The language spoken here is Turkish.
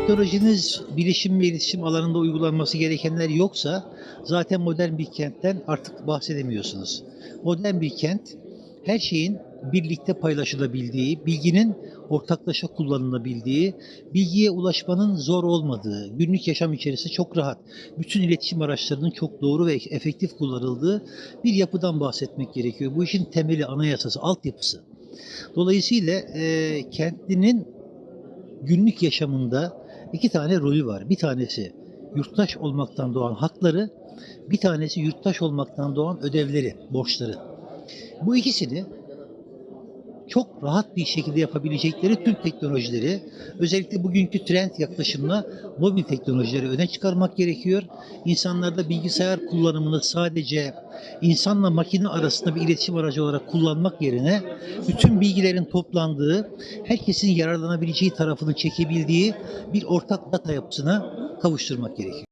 teknolojiniz bilişim ve iletişim alanında uygulanması gerekenler yoksa zaten modern bir kentten artık bahsedemiyorsunuz. Modern bir kent her şeyin birlikte paylaşılabildiği, bilginin ortaklaşa kullanılabildiği, bilgiye ulaşmanın zor olmadığı, günlük yaşam içerisinde çok rahat, bütün iletişim araçlarının çok doğru ve efektif kullanıldığı bir yapıdan bahsetmek gerekiyor. Bu işin temeli, anayasası, altyapısı. Dolayısıyla e, kentlinin günlük yaşamında iki tane rolü var. Bir tanesi yurttaş olmaktan doğan hakları, bir tanesi yurttaş olmaktan doğan ödevleri, borçları. Bu ikisini çok rahat bir şekilde yapabilecekleri tüm teknolojileri, özellikle bugünkü trend yaklaşımla mobil teknolojileri öne çıkarmak gerekiyor. İnsanlarda bilgisayar kullanımını sadece insanla makine arasında bir iletişim aracı olarak kullanmak yerine bütün bilgilerin toplandığı, herkesin yararlanabileceği tarafını çekebildiği bir ortak data yapısına kavuşturmak gerekiyor.